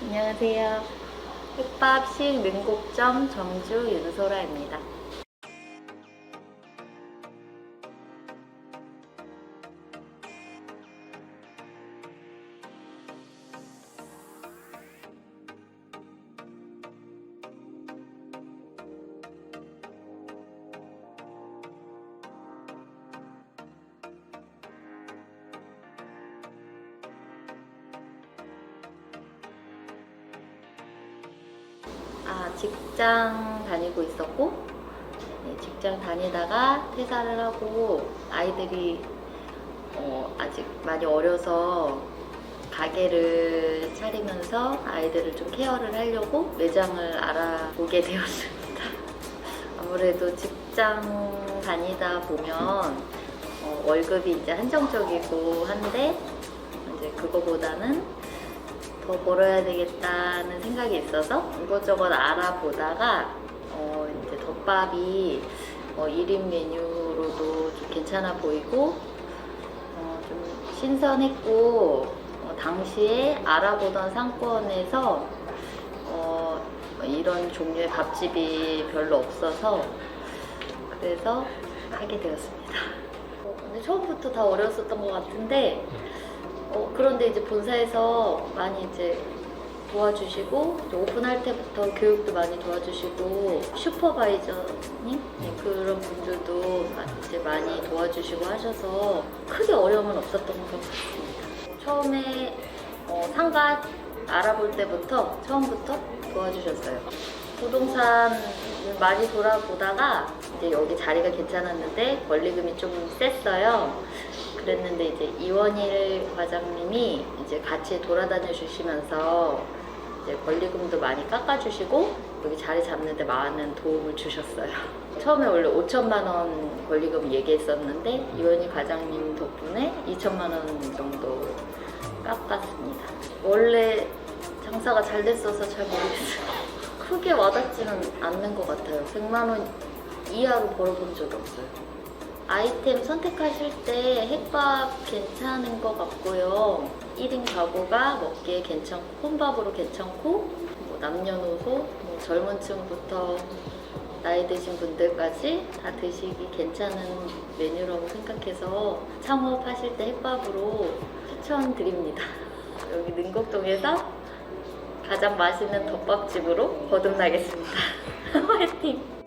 안녕하세요. 흑밥식 능곡점 점주 윤소라입니다. 직장 다니고 있었고, 네, 직장 다니다가 퇴사를 하고, 아이들이 어, 아직 많이 어려서 가게를 차리면서 아이들을 좀 케어를 하려고 매장을 알아보게 되었습니다. 아무래도 직장 다니다 보면 어, 월급이 이제 한정적이고 한데, 이제 그거보다는 더 벌어야 되겠다는 생각이 있어서 이것저것 알아보다가 어 이제 덮밥이 어 1인 메뉴로도 좀 괜찮아 보이고 어 좀 신선했고 어 당시에 알아보던 상권에서 어 이런 종류의 밥집이 별로 없어서 그래서 하게 되었습니다. 어, 근데 처음부터 다 어려웠었던 것 같은데 어, 그런데 이제 본사에서 많이 이제 도와주시고 오픈할 때부터 교육도 많이 도와주시고 슈퍼바이저님 네, 그런 분들도 마- 이제 많이 도와주시고 하셔서 크게 어려움은 없었던 것 같습니다. 처음에 어, 상가 알아볼 때부터 처음부터 도와주셨어요. 부동산을 많이 돌아보다가 이제 여기 자리가 괜찮았는데 권리금이 좀 셌어요. 그랬는데 이제 이원일 과장님이 이제 같이 돌아다녀 주시면서 이제 권리금도 많이 깎아주시고 여기 자리 잡는데 많은 도움을 주셨어요. 처음에 원래 5천만 원 권리금 얘기했었는데 이원일 과장님 덕분에 2천만 원 정도 깎았습니다. 원래 장사가 잘 됐어서 잘 모르겠어요. 크게 와닿지는 않는 것 같아요. 100만 원 이하로 벌어본 적이 없어요. 아이템 선택하실 때 햇밥 괜찮은 것 같고요. 1인 가구가 먹기에 괜찮고, 혼밥으로 괜찮고, 뭐 남녀노소, 뭐 젊은 층부터 나이 드신 분들까지 다 드시기 괜찮은 메뉴라고 생각해서 창업하실 때 햇밥으로 추천드립니다. 여기 능곡동에서 가장 맛있는 덮밥집으로 거듭나겠습니다. 화이팅!